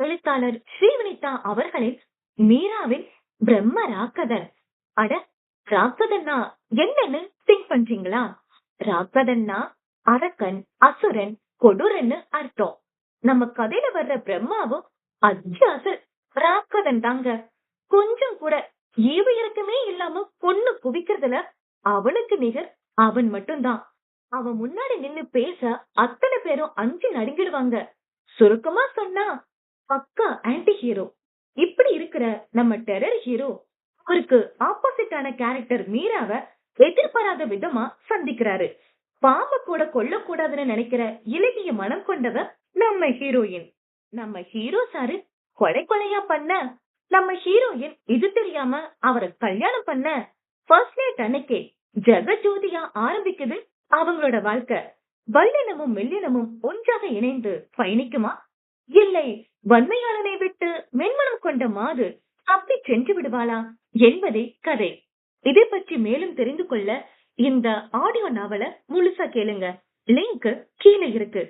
எழுத்தாளர் ஸ்ரீவனிதா அவர்களின் மீராவின் பிரம்ம ராக்கதர் அட ராக்கதன்னா என்னன்னு திங்க் பண்றீங்களா? ராக்கதன்னா அரக்கன் அசுரன் கொடூரன்னு அர்த்தம். நம்ம கதையில வர்ற பிரம்மாவும் அச்சு அசல் ராக்கதன் தாங்க. கொஞ்சம் கூட ஈவு இறக்கமே இல்லாம பொண்ணு குவிக்கிறதுல அவனுக்கு நிகர் அவன் மட்டும்தான். அவன் முன்னாடி நின்னு பேச அத்தனை பேரும் அஞ்சு நடுங்கிடுவாங்க. சுருக்கமா சொன்னா பக்கா ஆன்டி ஹீரோ இப்படி இருக்கிற நம்ம டெரர் ஹீரோ அவருக்கு ஆப்போசிட்டான கேரக்டர் மீராவ எதிர்பாராத விதமா சந்திக்கிறாரு. பாம்பு கூட கொல்லக்கூடாதுன்னு நினைக்கிற இலகிய மனம் கொண்டவ நம்ம ஹீரோயின் நம்ம ஹீரோ சாரு கொலை கொலையா பண்ண நம்ம ஹீரோயின் இது தெரியாம அவரை கல்யாணம் பண்ண ஃபர்ஸ்ட் நைட் அன்னைக்கே ஜெகஜோதியா ஆரம்பிக்குது அவங்களோட வாழ்க்கை. வல்லினமும் மெல்லினமும் ஒன்றாக இணைந்து பயணிக்குமா? இல்லை வன்மையாளனை விட்டு மென்மனம் கொண்ட மாது தப்பி சென்று விடுவாளா என்பதே கதை. இதை பற்றி மேலும் தெரிந்து கொள்ள இந்த ஆடியோ நாவலை முழுசா கேளுங்க. லிங்க் கீழே இருக்கு.